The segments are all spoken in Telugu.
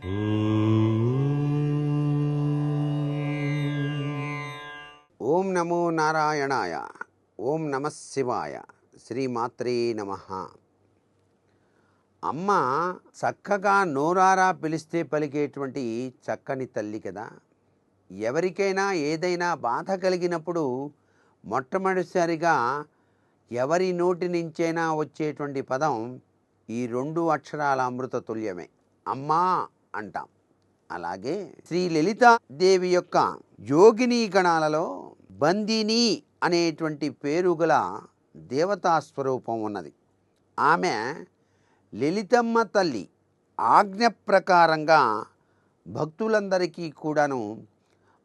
ఓం నమో నారాయణాయ. ఓం నమ శివాయ. శ్రీమాత్రే నమ. అమ్మ చక్కగా నోరారా పిలిస్తే పలికేటువంటి చక్కని తల్లి కదా. ఎవరికైనా ఏదైనా బాధ కలిగినప్పుడు మొట్టమొదటిసారిగా ఎవరి నోటి నుంచైనా వచ్చేటువంటి పదం ఈ రెండు అక్షరాల అమృత తుల్యమే అమ్మా అంటాం. అలాగే శ్రీ లలితాదేవి యొక్క యోగిని గణాలలో బందిని అనేటువంటి పేరు గల దేవతా స్వరూపం ఉన్నది. ఆమె లలితమ్మ తల్లి ఆజ్ఞ ప్రకారంగా భక్తులందరికీ కూడాను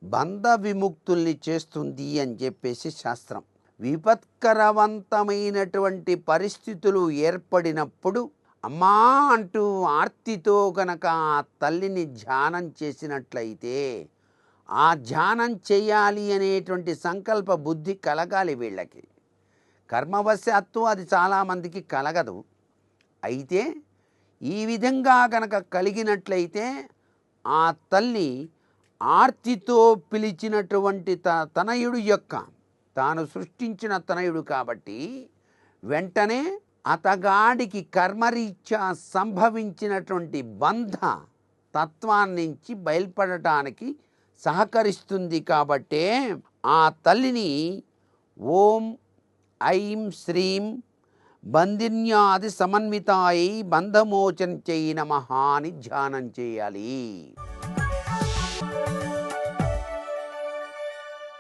బంధ విముక్తుల్ని చేస్తుంది అని చెప్పేసి శాస్త్రం. విపత్కరవంతమైనటువంటి పరిస్థితులు ఏర్పడినప్పుడు అమ్మా అంటూ ఆర్తితో గనక ఆ తల్లిని ధ్యానం చేసినట్లయితే ఆ ధ్యానం చేయాలి అనేటువంటి సంకల్ప బుద్ధి కలగాలి వీళ్ళకి. కర్మవశాత్తు అది చాలామందికి కలగదు. అయితే ఈ విధంగా గనక కలిగినట్లయితే ఆ తల్లి ఆర్తితో పిలిచినటువంటి త తనయుడు యొక్క తాను సృష్టించిన తనయుడు కాబట్టి వెంటనే అతగాడికి కర్మరీత్యా సంభవించినటువంటి బంధ తత్వాన్నించి బయల్పడటానికి సహకరిస్తుంది కాబట్టే ఆ తల్లిని ఓం ఐం శ్రీం బంధిన్యాది సమన్వితాయి బంధమోచన చేయి అని ధ్యానం చేయాలి.